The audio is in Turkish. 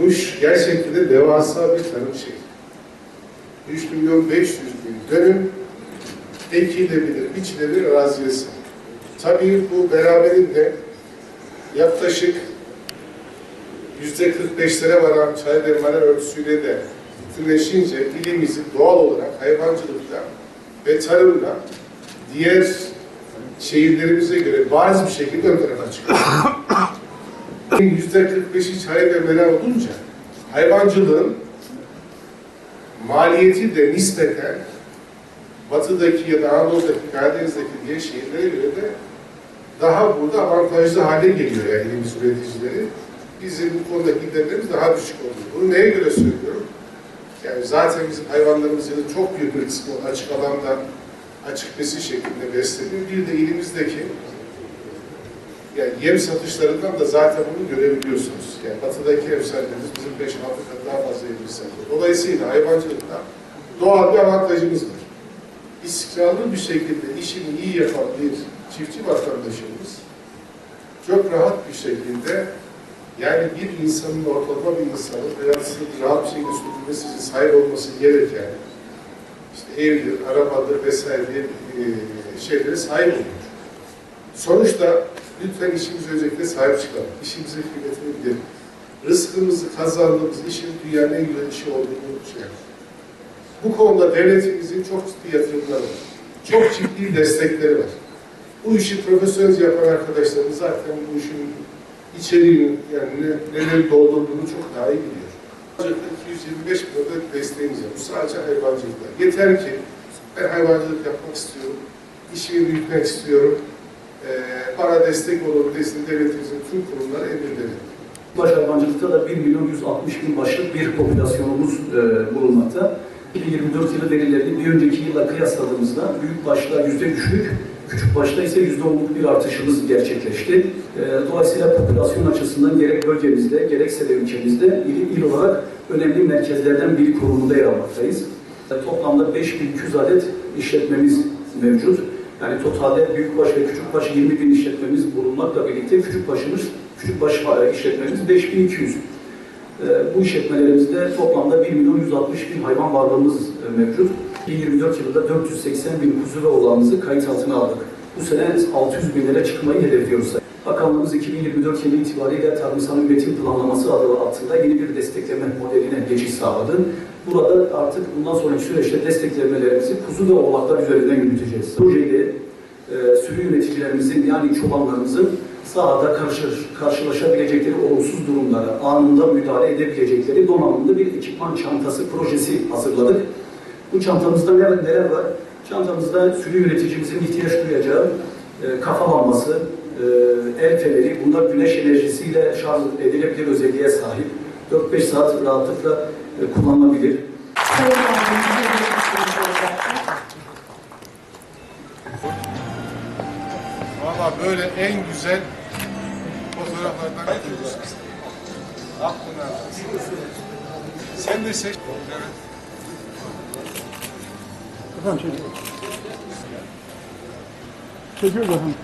Muş gerçekten de devasa bir tarım şehri. 3 milyon 500 bin dönüm ekilebilir, biçilebilir araziye sahip. Tabii bu beraberinde yaklaşık yüzde 45'lere varan çay demlener örgüsüyle de bütünleşince ilimizi doğal olarak hayvancılıkta ve tarımda diğer şehirlerimize göre bariz bir şekilde ön tarafa çıkıyor. Yüzde 45'i çay ve mera olunca hayvancılığın maliyeti de nispeten batıdaki ya da Anadolu'daki, Karadeniz'deki diğer şehirlere göre de daha burada avantajlı hale geliyor yani elimiz üreticileri. Bizim bu konudaki giderlerimiz daha düşük oluyor. Bunu neye göre söylüyorum? Yani zaten bizim hayvanlarımız yılın çok büyük bir kısmı açık alanda açık besi şeklinde besleniyor. Bir de ilimizdeki yani yem satışlarından da zaten bunu görebiliyorsunuz. Yani batıdaki emsallerimiz bizim 5-6 kat daha fazla yem satıyor. Dolayısıyla hayvancılıkta doğal bir avantajımız var. İstikrarlı bir şekilde işini iyi yapan bir çiftçi vatandaşımız çok rahat bir şekilde yani bir insanın ortalama bir insanın hayatını rahat bir şekilde sürdürmesi için sahip olması gereken işte evdir, arabadır vesaire diye e, şeylere sahip oluyor. Sonuçta lütfen işimize özellikle sahip çıkalım. İşimize kıymetini bilelim. Rızkımızı kazandığımız işin dünyanın en güzel işi olduğunu yapalım. Bu konuda devletimizin çok ciddi yatırımları var. Çok ciddi destekleri var. Bu işi profesyonel yapan arkadaşlarımız zaten bu işin içeriğini yani ne, neleri doldurduğunu çok daha iyi biliyor. Ancak 225 milyon desteğimiz var. Bu sadece hayvancılıkta. Yeter ki ben hayvancılık yapmak istiyorum, işimi büyütmek istiyorum, ee, bana destek olabilmesini devletimizin tüm kurumları emirleri. Baş hayvancılıkta da 1 milyon 160 bin başlık bir popülasyonumuz e, bulunmakta. 2024 yılı verilerini bir önceki yıla kıyasladığımızda büyük başta yüzde üçlük, küçük başta ise yüzde onluk bir artışımız gerçekleşti. E, dolayısıyla popülasyon açısından gerek bölgemizde gerekse de ülkemizde il, il olarak önemli merkezlerden biri konumunda yer almaktayız. E, toplamda 5200 adet işletmemiz mevcut. Yani totalde büyükbaş ve küçükbaş 20 bin işletmemiz bulunmakla birlikte küçükbaşımız, küçükbaş işletmemiz 5200. Ee, bu işletmelerimizde toplamda 1 milyon 160 bin hayvan varlığımız e, mevcut. 2024 yılında 480 bin kuzu ve oğlağımızı kayıt altına aldık. Bu sene 600 binlere çıkmayı hedefliyoruz. Bakanlığımız 2024 yılı itibariyle tarımsal üretim planlaması adı altında yeni bir destekleme modeline geçiş sağladı. Burada artık bundan sonraki süreçte desteklemelerimizi kuzu ve oğlaklar üzerinden yürüteceğiz. Projede e, sürü yöneticilerimizin yani çobanlarımızın sahada karşı, karşılaşabilecekleri olumsuz durumlara anında müdahale edebilecekleri donanımlı bir ekipman çantası projesi hazırladık. Bu çantamızda neler, neler var? Çantamızda sürü yöneticimizin ihtiyaç duyacağı e, kafa lambası, e, el feneri, bunlar güneş enerjisiyle şarj edilebilir özelliğe sahip. 4-5 saat rahatlıkla e, kullanılabilir. Sayın Valla böyle en güzel fotoğraflardan biri. Aklına. Sen de seç. Evet. Efendim çekiyor. Çekiyor efendim.